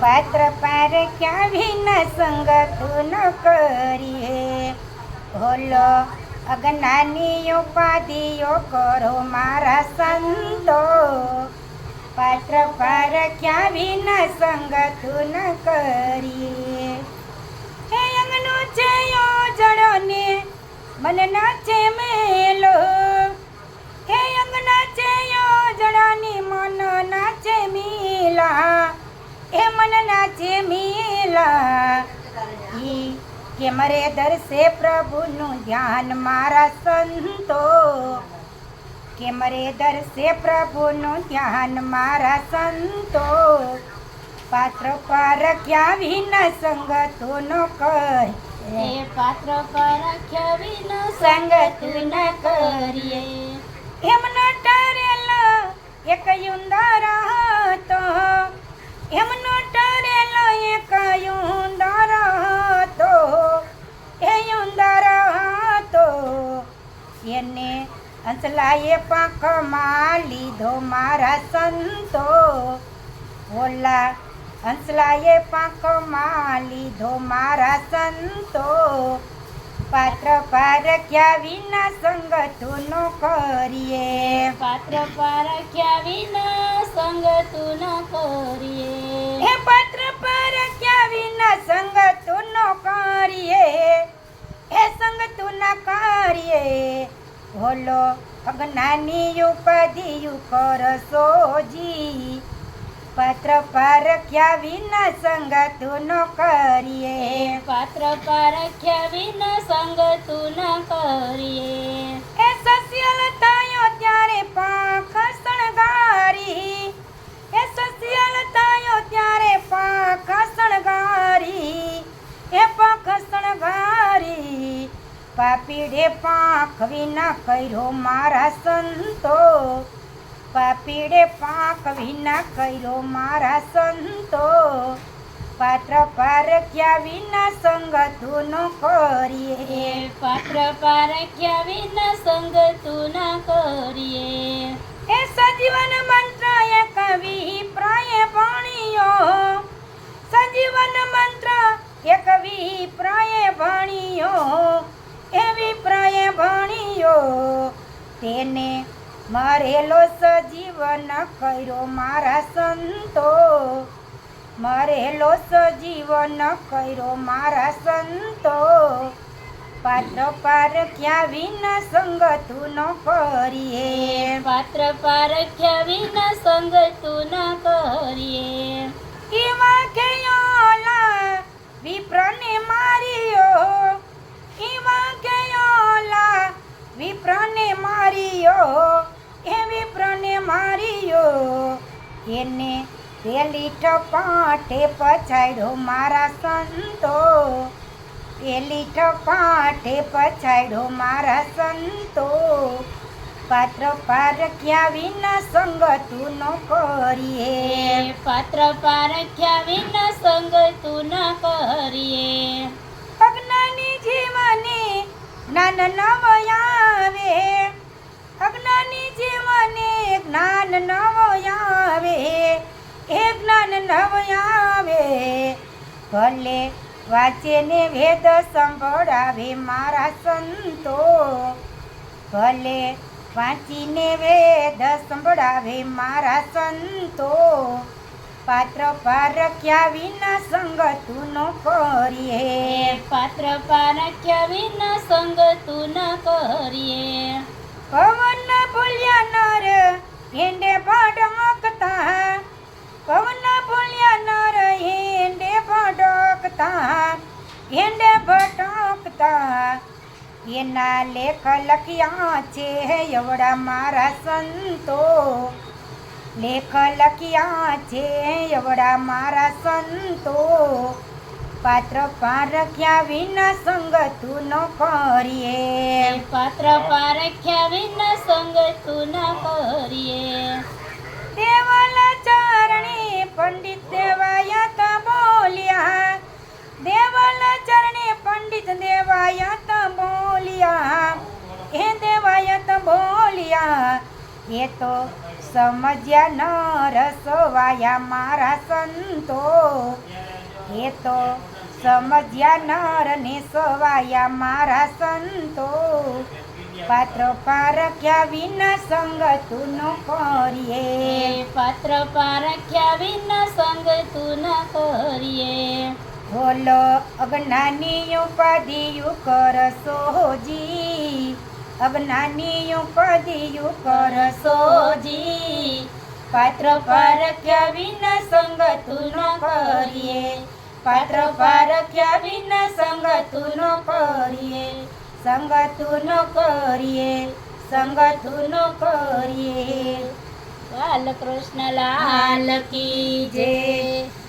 પાત્ર પાર ક્યાં વિન સંગ તું ન કરીએ? ભોલો અજ્ઞાનીઓ પાદીઓ કરો મારા સંતો. પાત્ર પાર ક્યાં વિન સંગ તું ન કરીએ? હે અંગનો છે જડો ને મન નાચે મેલો નાચે મીલા ઈ કે મરે દર્શે પ્રભુનું ધ્યાન મારા સંતો. કે મરે દર્શે પ્રભુનું ધ્યાન મારા સંતો. પાત્ર પારખ્યા વિન સંગ તું ન કર એ પાત્ર પરખ્ય વિન સંગ તું ન કરીએ. એમનો ટરેલા એક યુંદર હતો એમનો એને અંસલાએ પાંખમાં લીધો મારા સંતો. ઓલા હંસલાએ પાંખમાં લીધો મારા સંતો. પાત્ર પારખ્યા વિના સંગતું ન કરીએ. પાત્ર પારખ્યા વિના સંગતું ન કરીએ. હે પાત્ર વિના સંગ તું નો કરીએ હે સંગ તું ના કરીએ. ભોલો અજ્ઞાની ઉપાધિ કરશો જી. પાત્ર પારખ્યા વિના સંગ તું નો કરીએ. પાત્ર પારખ્યા વિના સંગ તું ન કરીએ. એ સસ્યલ તાયો ત્યારે પાંખ શણગારી. પાપીડે પાંખ વિના કર્યો મારા સંતો. પાપીડે પાંખ વિના કર્યો મારા સંતો. પાત્ર પારખ્યા વિના સંગ તું ન કરીએ? પાત્ર પરખ્ય વિના સંગ તું ન કરીએ? એ સજીવન મંત્ર એ કવિ પ્રાય ભણ્યો. સજીવન મંત્ર એ કવિ પ્રાય ભણ્યો. તેને મરેલો સજીવન કર્યો મારા સંતો. મરેલો સજીવન કર્યો મારા સંતો. પાત્ર પારખ્યા વિના સંગ તું ન કરીએ. પાત્ર પરખ્ય વિન સંગ તું ન કરીએ. એવા ગયોલા વિપ્રને વિપ્રને માર્યો એ વિપ્રને માર્યો. એને પેલી ટપાટે પછાડ્યો મારા સંતો. પેલી ટપાટે પછાડ્યો મારા સંતો. પાત્ર પારખ્યા વિના સંગ તું ન કરીએ? પાત્ર પારખ્યા વિના સંગ તું ન કરીએ? અજ્ઞાની જીવને નાના નવ જ્ઞાન નવ આવે, એ જ્ઞાન નવ આવે. ભલે વાંચે ને વેદ સંભળાવે મારા સંતો, ભલે વાંચીને વેદ સંભળાવે મારા સંતો. પાત્ર પારખ્યા વિના સંગ તું ન કરીએ. પાત્ર પરખ્ય વિના સંગ તું ન કરીએ. ભટકતા એના લેખ લખ્યા છે એવડા મારા સંતો. લેખ લખ્યા છે એવડા મારા સંતો. પાત્ર પારખ્યા વિના સંગ તું ન કરીએ. પાત્ર પારખ્યા વિના સંગ તું ન કરીએ. પંડિત દેવાયત બોલ્યા હે દેવાયત બોલિયા. એ તો સમજ્યા ન રસવાયા મારા સંતો. એ તો સમજ્યા નર ને સવાયા મારા સંતો. પાત્ર પારખ્યા વિના સંગતું ન કરીએ. એ પાત્ર પારખ્યા વિના સંગ તું ન કરીએ. બોલો અજ્ઞાની ઉપાધિયું કરશોજી અજ્ઞાની ઉપાધિયું કરશોજી પાત્ર પારખ્યા વિના સંગતું ન કરીએ. પાત્ર પારખ્યા વિના સંગતું ન કરીએ. સંગતું ન કરીએ. સંગતું ન કરીએ. બાલકૃષ્ણ લાલ કી જય.